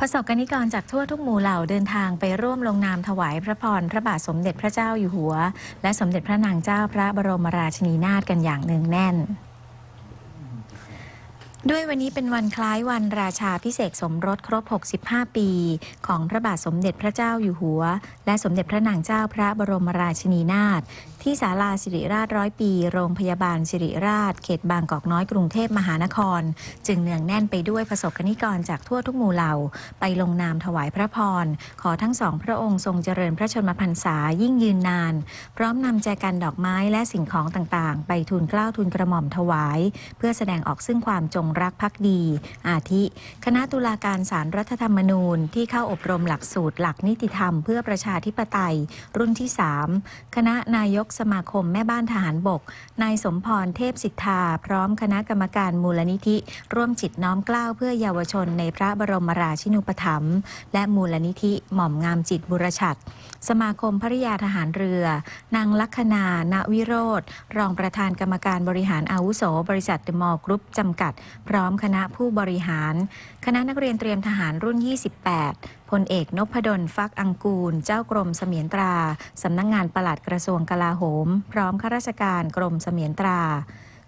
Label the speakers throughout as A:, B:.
A: ประสบกนิกรจากทั่วทุกหมู่เหล่าเดินทางไปร่วมลงนามถวายพระพรพระบาทสมเด็จพระเจ้าอยู่หัว และสมเด็จพระนางเจ้าพระบรมราชินีนาถกันอย่างเนืองแน่นด้วยวันนี้เป็นวันคล้ายวันราชาพิเศษสมรสครบ 65 ปี ของพระบาทสมเด็จพระเจ้าอยู่หัว และสมเด็จพระนางเจ้าพระบรมราชินีนาถที่ศาลาสิริราชร้อยปี โรงพยาบาลสิริราช เขตบางกอกน้อยกรุงเทพมหานคร จึงเนืองแน่นไปด้วยประสบกนิกรจากทั่วทุกหมู่เหล่า ไปลงนามถวายพระพร ขอทั้งสองพระองค์ทรงเจริญพระชนมพรรษายิ่งยืนนาน พร้อมนำแจกันดอกไม้และสิ่งของต่างๆ ไปทูลเกล้าทูลกระหม่อมถวาย เพื่อแสดงออกซึ่งความจงรักภักดี อาทิ คณะตุลาการสารรัฐธรรมนูญ ที่เข้าอบรมหลักสูตรหลักนิติธรรม เพื่อประชาธิปไตย รุ่นที่ 3 คณะนายกสมาคมแม่บ้านทหารบก นายสมพรเทพสิทธา พร้อมคณะกรรมการมูลนิธิ ร่วมจิตน้อมเกล้าเพื่อเยาวชนในพระบรมราชินูปถัมภ์และมูลนิธิหม่อมงามจิตบุรชัด สมาคมภริยาทหารเรือ นางลัคนา ณวิโรธรองประธานกรรมการบริหารอาวุโส บริษัทเดมอลกรุ๊ปจำกัด พร้อมคณะผู้บริหาร คณะนักเรียนเตรียมทหารรุ่น 28 พลเอกนพดลฟักอังกูล เจ้ากรมเสมียนตรา สำนักงงานปลัดกระทรวงกลาโหม พร้อมข้าราชการกรมเสมียนตรา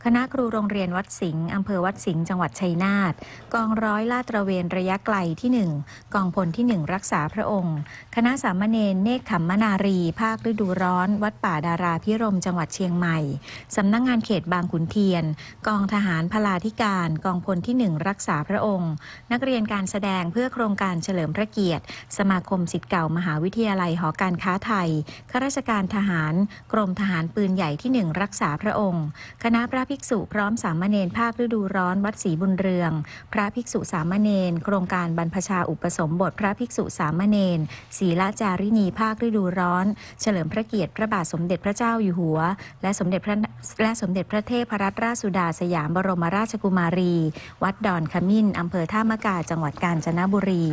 A: คณะครูโรงเรียนวัดสิงห์อำเภอวัดสิงห์จังหวัดชัยนาทกองร้อยลาดตระเวนระยะไกลที่ 1 กองพลที่ 1 รักษาพระองค์ คณะสามเณรเนคขมมนารี ภาคฤดูร้อน วัดป่าดาราพิรมจังหวัดเชียงใหม่สำนักงงานเขตบางขุนเทียน กองทหารพลาธิการ กองพลที่ 1 รักษาพระองค์ นักเรียนการแสดงเพื่อโครงการเฉลิมพระเกียรติ สมาคมสิทธิ์เก่ามหาวิทยาลัยหอการค้าไทยข้าราชการทหาร กรมทหารปืนใหญ่ที่ 1 รักษาพระองค์ คณะพระภิกษุพร้อมสามเณรภาคฤดูร้อนวัดศรีบุญเรือง พระภิกษุสามเณรโครงการบรรพชาอุปสมบทพระภิกษุสามเณรศีลจารินีภาคฤดูร้อน เฉลิมพระเกียรติพระบาทสมเด็จพระเจ้าอยู่หัว และสมเด็จพระและสมเด็จพระเทพรัตนราชสุดาสยามบรมราชกุมารี วัดดอนขมิ้นอำเภอท่ามะกาจังหวัดกาญจนบุรี